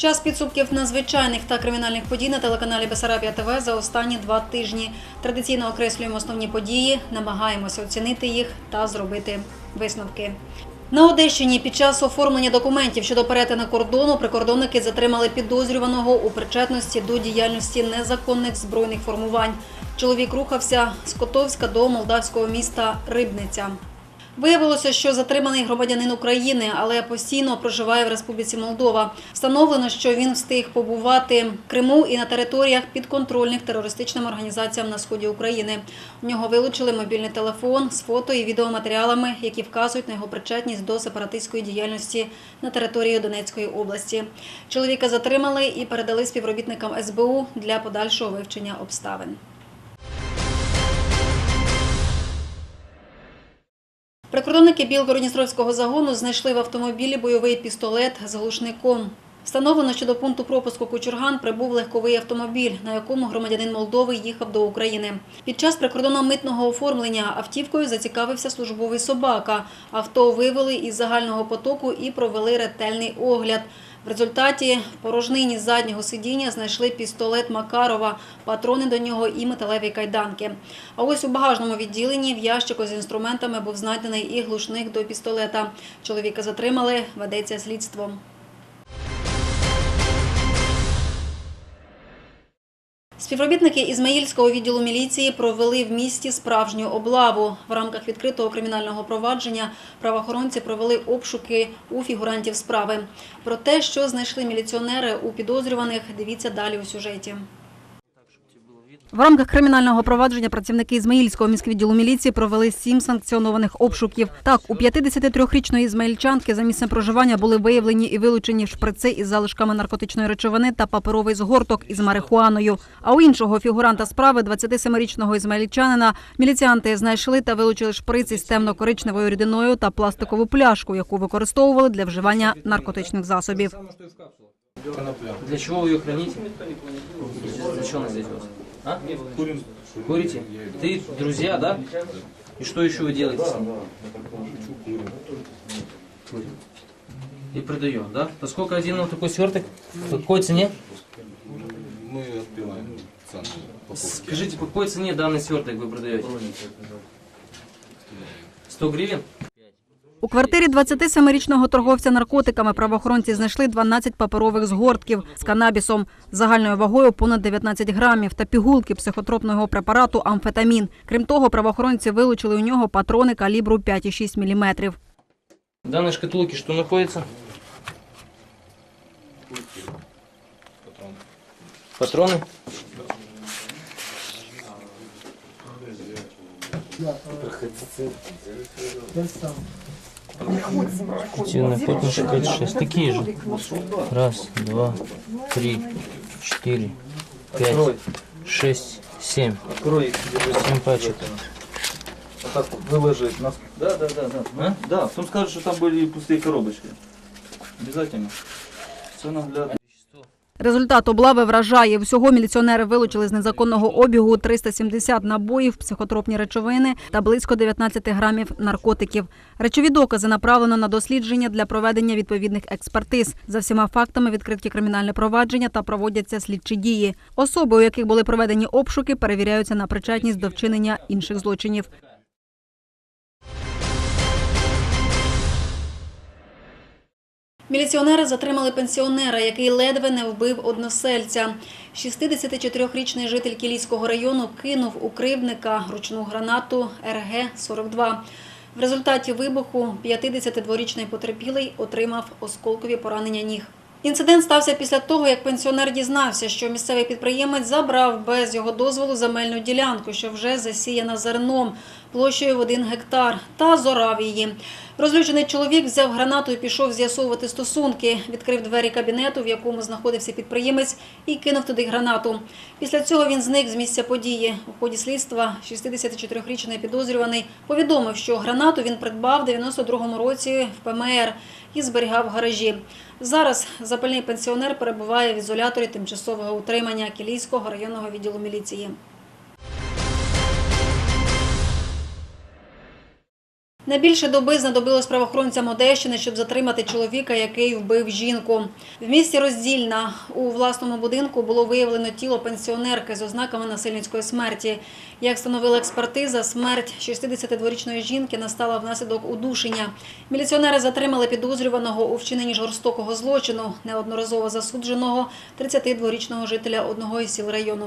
Час підсумків надзвичайних та кримінальних подій на телеканалі Бесарабія ТВ за останні два тижні. Традиційно окреслюємо основні події, намагаємося оцінити їх та зробити висновки. На Одещині під час оформлення документів щодо перетину кордону прикордонники затримали підозрюваного у причетності до діяльності незаконних збройних формувань. Чоловік рухався з Котовська до молдавського міста Рибниця. Виявилося, що затриманий громадянин України, але постійно проживає в Республіці Молдова. Встановлено, що він встиг побувати в Криму і на територіях підконтрольних терористичним організаціям на сході України. У нього вилучили мобільний телефон з фото і відеоматеріалами, які вказують на його причетність до сепаратистської діяльності на території Донецької області. Чоловіка затримали і передали співробітникам СБУ для подальшого вивчення обставин. Прикордонники Білгородністровського загону знайшли в автомобілі бойовий пістолет з глушником. Встановлено, що до пункту пропуску Кучурган прибув легковий автомобіль, на якому громадянин Молдови їхав до України. Під час прикордонно-митного оформлення автівкою зацікавився службовий собака. Авто вивели із загального потоку і провели ретельний огляд. В результаті порожнині заднього сидіння знайшли пістолет Макарова, патрони до нього і металеві кайданки. А ось у багажному відділенні в ящику з інструментами був знайдений і глушник до пістолета. Чоловіка затримали, ведеться слідство. Співробітники Ізмаїльського відділу міліції провели в місті справжню облаву. В рамках відкритого кримінального провадження правоохоронці провели обшуки у фігурантів справи. Про те, що знайшли міліціонери у підозрюваних, дивіться далі у сюжеті. В рамках кримінального провадження працівники Ізмаїльського міськвідділу міліції провели сім санкціонованих обшуків. Так, у 53-річної ізмаїльчанки за місцем проживання були виявлені і вилучені шприци із залишками наркотичної речовини та паперовий згорток із марихуаною. А у іншого фігуранта справи, 27-річного ізмаїльчанина, міліціанти знайшли та вилучили шприц із темно-коричневою рідиною та пластикову пляшку, яку використовували для вживання наркотичних засобів. Для чего вы ее храните? Для чего она здесь? А? Курим. Курите? Ты друзья, да? И что еще вы делаете с ним? И продаем, да? По сколько один вот такой сверток? По какой цене? Мы отбиваем цену. Скажите, по какой цене данный сверток вы продаете? 100 гривен? У квартирі 27-річного торговця наркотиками правоохоронці знайшли 12 паперових згортків з канабісом загальною вагою понад 19 грамів та пігулки психотропного препарату амфетамін. Крім того, правоохоронці вилучили у нього патрони калібру 5,6 мм. В данной шкатулке что находится? Патроны? Спортивный охотничий 5-6. Такие же. Раз, два, три, четыре, пять, шесть, семь. Открой. Семь пачек. Вот так вот выложить. Нас... Да, да, да, да. А? Да, потом скажут, что там были пустые коробочки. Обязательно. Все наглядно. Результат облави вражає. Всього міліціонери вилучили з незаконного обігу 370 набоїв, психотропні речовини та близько 19 грамів наркотиків. Речові докази направлено на дослідження для проведення відповідних експертиз. За всіма фактами відкриті кримінальне провадження та проводяться слідчі дії. Особи, у яких були проведені обшуки, перевіряються на причетність до вчинення інших злочинів. Міліціонери затримали пенсіонера, який ледве не вбив односельця. 64-річний житель Кілійського району кинув у кривдника ручну гранату РГ-42. В результаті вибуху 52-річний потерпілий отримав осколкові поранення ніг. Інцидент стався після того, як пенсіонер дізнався, що місцевий підприємець забрав без його дозволу земельну ділянку, що вже засіяна зерном площею в один гектар, та зорав її. Розлючений чоловік взяв гранату і пішов з'ясовувати стосунки. Відкрив двері кабінету, в якому знаходився підприємець, і кинув туди гранату. Після цього він зник з місця події. У ході слідства 64-річний підозрюваний повідомив, що гранату він придбав в 92-му році в ПМР і зберігав в гаражі. Зараз запальний пенсіонер перебуває в ізоляторі тимчасового утримання Кілійського районного відділу міліції. Не більше доби знадобилось правоохоронцям Одещини, щоб затримати чоловіка, який вбив жінку. В місті Роздільна у власному будинку було виявлено тіло пенсіонерки з ознаками насильницької смерті. Як встановила експертиза, смерть 62-річної жінки настала внаслідок удушення. Міліціонери затримали підозрюваного у вчиненні жорстокого злочину, неодноразово засудженого 32-річного жителя одного із сіл району.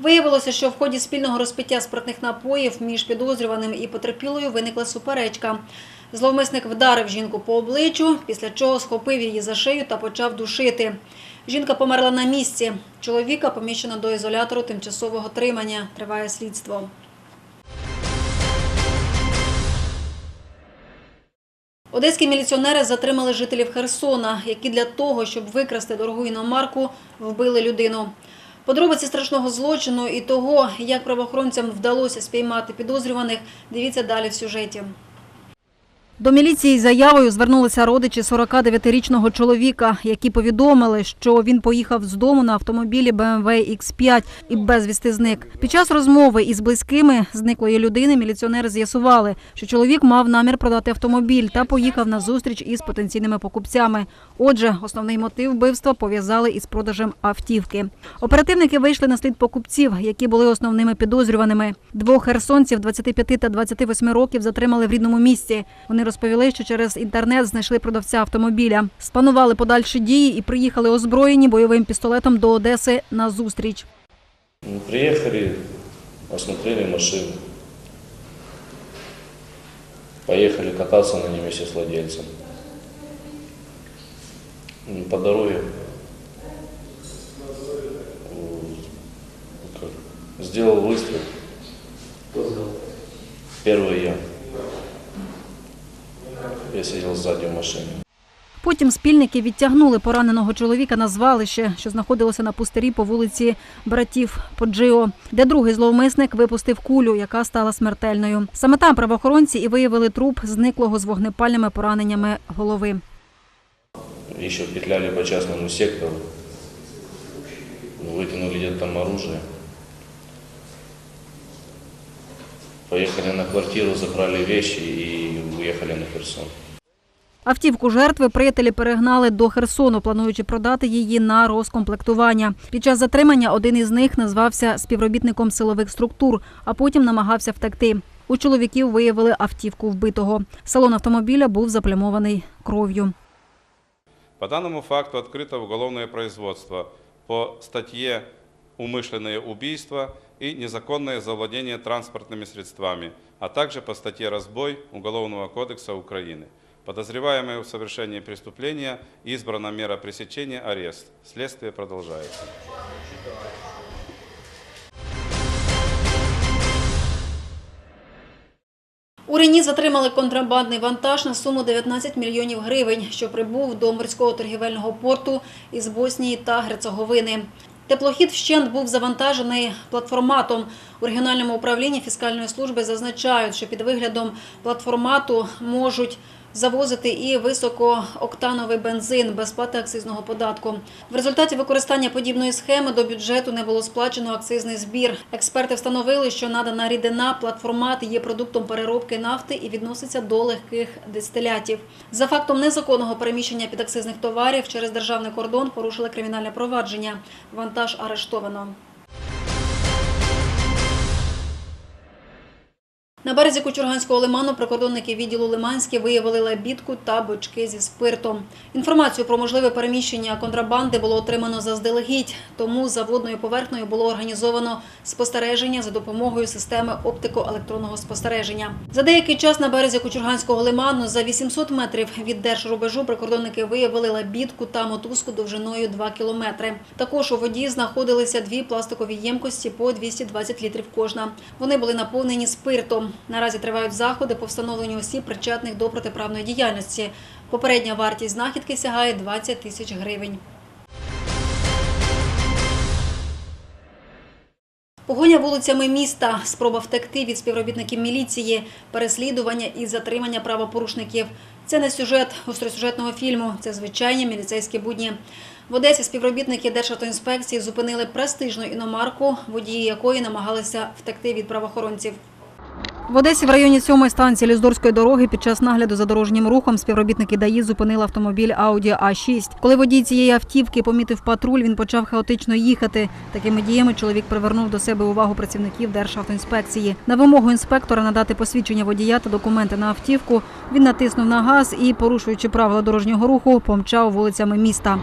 Виявилося, що в ході спільного розпиття спиртних напоїв між підозрюваним і потерпілою виникла суперечка. Зловмисник вдарив жінку по обличчю, після чого схопив її за шию та почав душити. Жінка померла на місці. Чоловіка поміщено до ізолятору тимчасового тримання. Триває слідство. Одеські міліціонери затримали жителів Херсона, які для того, щоб викрасти дорогу іномарку, вбили людину. Подробиці страшного злочину і того, як правоохоронцям вдалося спіймати підозрюваних, дивіться далі в сюжеті. До міліції з заявою звернулися родичі 49-річного чоловіка, які повідомили, що він поїхав з дому на автомобілі BMW X5 і безвісти зник. Під час розмови із близькими зниклої людини міліціонери з'ясували, що чоловік мав намір продати автомобіль та поїхав на зустріч із потенційними покупцями. Отже, основний мотив вбивства пов'язали із продажем автівки. Оперативники вийшли на слід покупців, які були основними підозрюваними. Двох херсонців 25 та 28 років затримали в рідному місці. Вони розповіли, що через інтернет знайшли продавця автомобіля. Спанували подальші дії і приїхали озброєні бойовим пістолетом до Одеси на зустріч. Ну, Приехали, осмотрели машину. Поехали кататься на ней вместе с владельцем. М, По дороге сделал выстрел. Первый я. Я сидел сзади в машине. Потім спільники відтягнули пораненого чоловіка на звалище, що знаходилося на пустирі по вулиці братів Поджио, де другий зловмисник випустив кулю, яка стала смертельною. Саме там правоохоронці і виявили труп зниклого з вогнепальними пораненнями голови. Еще петляли по частному сектору. Вытянули где-то там оружие. Поехали на квартиру, забрали вещи и уехали на Херсон. Автівку жертви приятелі перегнали до Херсону, плануючи продати її на розкомплектування. Під час затримання один із них назвався співробітником силових структур, а потім намагався втекти. У чоловіків виявили автівку вбитого. Салон автомобіля був заплямований кров'ю. По данному факту открыто уголовное производство по статье «Умышленное убийство» и «Незаконное завладение транспортными средствами», а также по статье «Разбой» Уголовного кодекса Украины. Подозреваемый в совершении преступления избрана мера пресечения – арест. Следствие продолжается. У Рені затримали контрабандний вантаж на суму 19 мільйонів гривень, що прибув до морського торгівельного порту із Боснії та Герцеговини. Теплохід вщент був завантажений платформатом. У регіональному управлінні фіскальної служби зазначають, що під виглядом платформату можуть завозити і високооктановий бензин без сплати акцизного податку. В результаті використання подібної схеми до бюджету не було сплачено акцизний збір. Експерти встановили, що надана рідина платформат є продуктом переробки нафти і відноситься до легких дистилятів. За фактом незаконного переміщення підакцизних товарів через державний кордон порушили кримінальне провадження. Вантаж арештовано. На березі Кучурганського лиману прикордонники відділу Лиманське виявили лабідку та бочки зі спиртом. Інформацію про можливе переміщення контрабанди було отримано заздалегідь, тому за водною поверхнею було організовано спостереження за допомогою системи оптико-електронного спостереження. За деякий час на березі Кучурганського лиману за 800 метрів від держрубежу прикордонники виявили лабідку та мотузку довжиною 2 кілометри. Також у воді знаходилися дві пластикові ємкості по 220 літрів кожна. Вони були наповнені спиртом. Наразі тривають заходи по встановленню осіб, причетних до протиправної діяльності. Попередня вартість знахідки сягає 20 тисяч гривень. Погоня вулицями міста, спроба втекти від співробітників міліції, переслідування і затримання правопорушників. Це не сюжет гостросюжетного фільму, це звичайні міліцейські будні. В Одесі співробітники Державтоінспекції зупинили престижну іномарку, водії якої намагалися втекти від правоохоронців. В Одесі в районі сьомої станції Ліздорської дороги під час нагляду за дорожнім рухом співробітники ДАІ зупинили автомобіль Audi А6. Коли водій цієї автівки помітив патруль, він почав хаотично їхати. Такими діями чоловік привернув до себе увагу працівників Державтоінспекції. На вимогу інспектора надати посвідчення водія та документи на автівку, він натиснув на газ і, порушуючи правила дорожнього руху, помчав вулицями міста.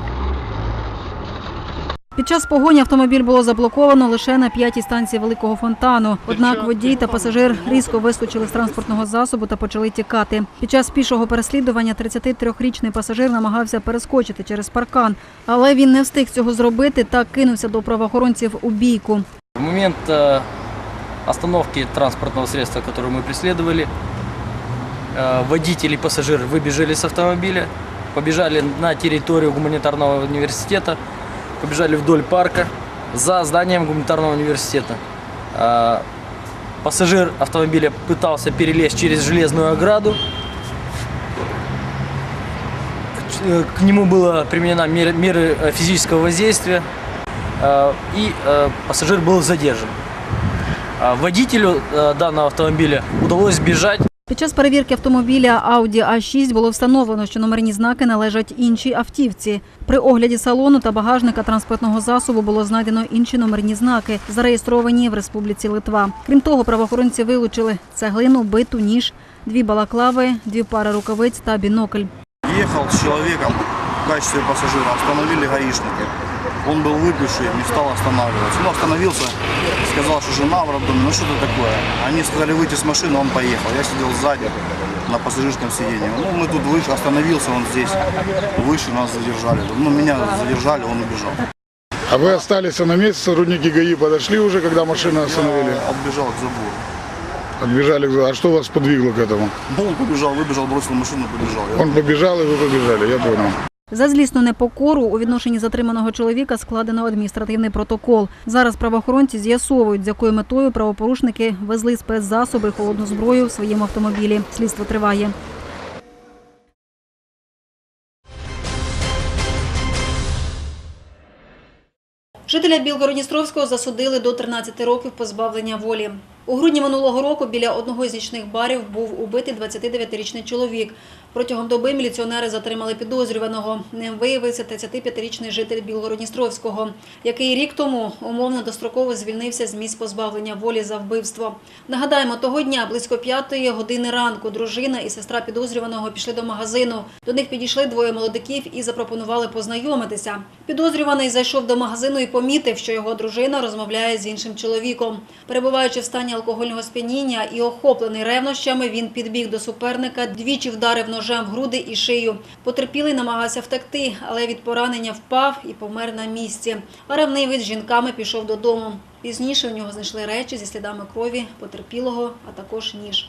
Під час погоні автомобіль було заблоковано лише на п'ятій станції Великого фонтану. Однак водій та пасажир різко вискочили з транспортного засобу та почали тікати. Під час пішого переслідування 33-річний пасажир намагався перескочити через паркан, але він не встиг цього зробити та кинувся до правоохоронців у бійку. В момент э, остановки транспортного средства, которое мы преследовали, э, водитель и пассажир выбежали с автомобиля, побежали на территорию гуманитарного университета, Побежали вдоль парка за зданием гуманитарного университета. Э, Пассажир автомобиля пытался перелезть через железную ограду. К- э, нему было применена меры, э, физического воздействия, э, и э, пассажир был задержан. А Водителю данного автомобиля удалось сбежать. Під час перевірки автомобіля Audi A6 було встановлено, що номерні знаки належать іншій автівці. При огляді салону та багажника транспортного засобу було знайдено інші номерні знаки, зареєстровані в Республіці Литва. Крім того, правоохоронці вилучили цеглину, биту, ніж, дві балаклави, дві пари рукавиць та бінокль. Ехал с человеком в качестве пассажира, остановили гаишники. Он был выпивший, не стал останавливаться. Ну, остановился, сказал, что жена в роддоме, ну что-то такое. Они сказали выйти с машины, он поехал. Я сидел сзади, на пассажирском сиденье. Ну, мы тут вышли, остановился он здесь, выше нас задержали. Ну, меня задержали, он убежал. А вы остались на месте, сотрудники ГАИ подошли уже, когда машину остановили? Я Отбежал к забору. Отбежали. к- А что вас подвигло к этому? Ну, он побежал, выбежал, бросил машину, побежал. Он побежал, и вы побежали, я понял. За злісну непокору у відношенні затриманого чоловіка складено адміністративний протокол. Зараз правоохоронці з'ясовують, з якою метою правопорушники везли спецзасоби холодну зброю в своєму автомобілі. Слідство триває. Жителя Білгородністровського засудили до 13 років позбавлення волі. У грудні минулого року біля одного з нічних барів був убитий 29-річний чоловік. Протягом доби міліціонери затримали підозрюваного. Ним виявився 35-річний житель Білгородністровського, який рік тому умовно достроково звільнився з місць позбавлення волі за вбивство. Нагадаємо, того дня близько п'ятої години ранку дружина і сестра підозрюваного пішли до магазину. До них підійшли двоє молодиків і запропонували познайомитися. Підозрюваний зайшов до магазину і помітив, що його дружина розмовляє з іншим чоловіком. Перебуваючи в стані алкогольного сп'яніння і охоплений ревнощами, він підбіг до суперника, двічі вдарив ножем в груди і шию. Потерпілий намагався втекти, але від поранення впав і помер на місці. А ревнивець з жінками пішов додому. Пізніше в нього знайшли речі зі слідами крові потерпілого, а також ніж.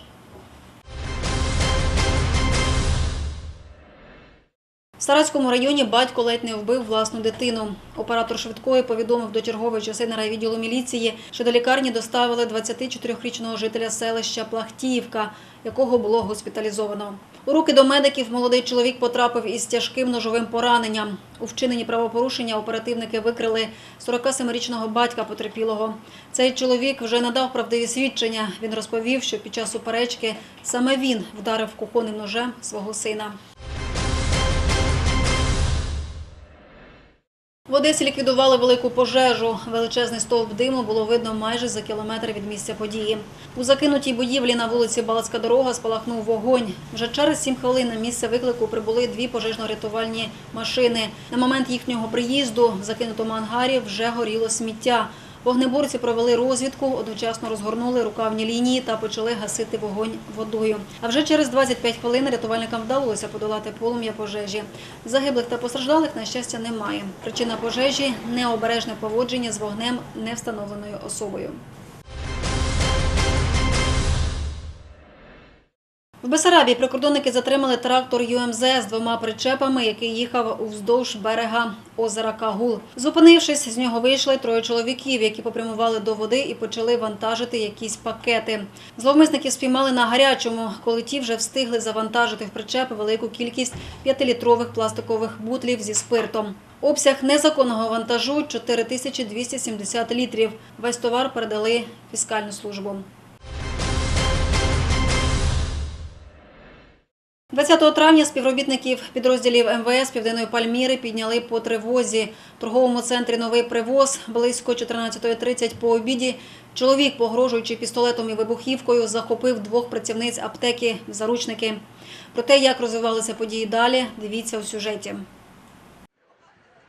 В Саратському районі батько ледь не вбив власну дитину. Оператор швидкої повідомив до чергової частини райвідділу міліції, що до лікарні доставили 24-річного жителя селища Плахтіївка, якого було госпіталізовано. У руки до медиків молодий чоловік потрапив із тяжким ножовим пораненням. У вчиненні правопорушення оперативники викрили 47-річного батька потерпілого. Цей чоловік вже надав правдиві свідчення. Він розповів, що під час суперечки саме він вдарив кухонним ножем свого сина. В Одесі ліквідували велику пожежу. Величезний стовп диму було видно майже за кілометр від місця події. У закинутій будівлі на вулиці Балацька дорога спалахнув вогонь. Вже через сім хвилин на місце виклику прибули дві пожежно-рятувальні машини. На момент їхнього приїзду в закинутому ангарі вже горіло сміття. Вогнеборці провели розвідку, одночасно розгорнули рукавні лінії та почали гасити вогонь водою. А вже через 25 хвилин рятувальникам вдалося подолати полум'я пожежі. Загиблих та постраждалих, на щастя, немає. Причина пожежі – необережне поводження з вогнем невстановленою особою. В Бесарабії прикордонники затримали трактор ЮМЗ з двома причепами, який їхав уздовж берега озера Кагул. Зупинившись, з нього вийшли троє чоловіків, які попрямували до води і почали вантажити якісь пакети. Зловмисників спіймали на гарячому, коли ті вже встигли завантажити в причепи велику кількість п'ятилітрових пластикових бутлів зі спиртом. Обсяг незаконного вантажу – 4270 літрів. Весь товар передали фіскальну службу. 20 травня співробітників підрозділів МВС Південної Пальміри підняли по тривозі. В торговому центрі «Новий привоз» близько 14.30 по обіді чоловік, погрожуючи пістолетом і вибухівкою, захопив двох працівниць аптеки в заручники. Про те, як розвивалися події далі, дивіться у сюжеті.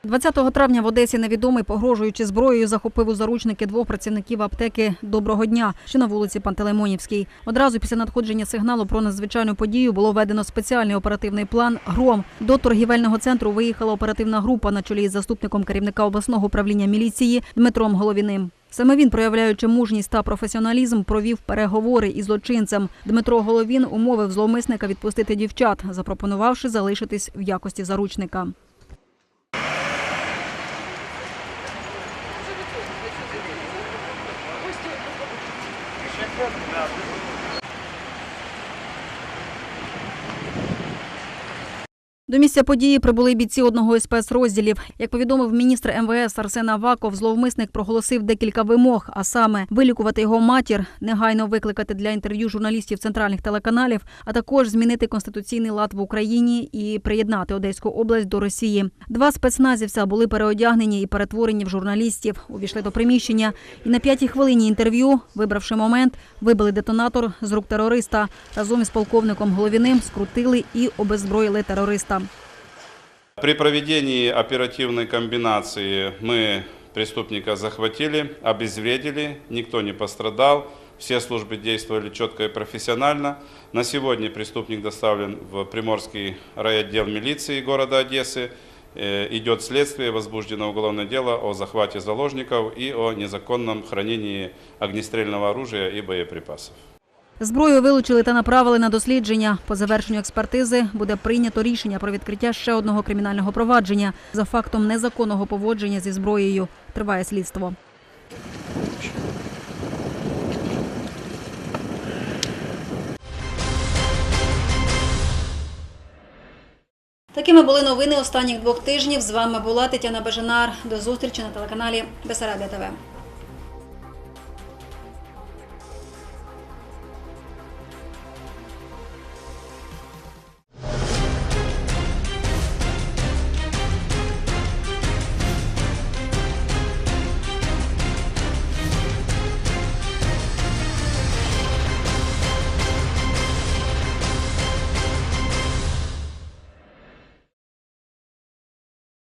20 травня в Одесі невідомий, погрожуючи зброєю, захопив у заручники двох працівників аптеки «Доброго дня», що на вулиці Пантелеймонівській. Одразу після надходження сигналу про надзвичайну подію було введено спеціальний оперативний план «Гром». До торгівельного центру виїхала оперативна група на чолі із заступником керівника обласного управління міліції Дмитром Головіним. Саме він, проявляючи мужність та професіоналізм, провів переговори із злочинцем. Дмитро Головін умовив зловмисника відпустити дівчат, запропонувавши залишитись в якості заручника. До місця події прибули бійці одного із спецрозділів. Як повідомив міністр МВС Арсен Аваков, зловмисник проголосив декілька вимог, а саме вилікувати його матір, негайно викликати для інтерв'ю журналістів центральних телеканалів, а також змінити конституційний лад в Україні і приєднати Одеську область до Росії. Два спецназівця були переодягнені і перетворені в журналістів. Увійшли до приміщення і на п'ятій хвилині інтерв'ю, вибравши момент, вибили детонатор з рук терориста. Разом із полковником Головіним скрутили і обеззброїли терориста. При проведении оперативной комбинации мы преступника захватили, обезвредили, никто не пострадал, все службы действовали четко и профессионально. На сегодня преступник доставлен в Приморский райотдел милиции города Одессы. Э, Идет следствие, возбуждено уголовное дело о захвате заложников и о незаконном хранении огнестрельного оружия и боеприпасов. Зброю вилучили та направили на дослідження. По завершенню експертизи буде прийнято рішення про відкриття ще одного кримінального провадження за фактом незаконного поводження зі зброєю. Триває слідство. Такими були новини останніх двох тижнів. З вами була Тетяна Бежанар. До зустрічі на телеканалі Бесарабія ТВ.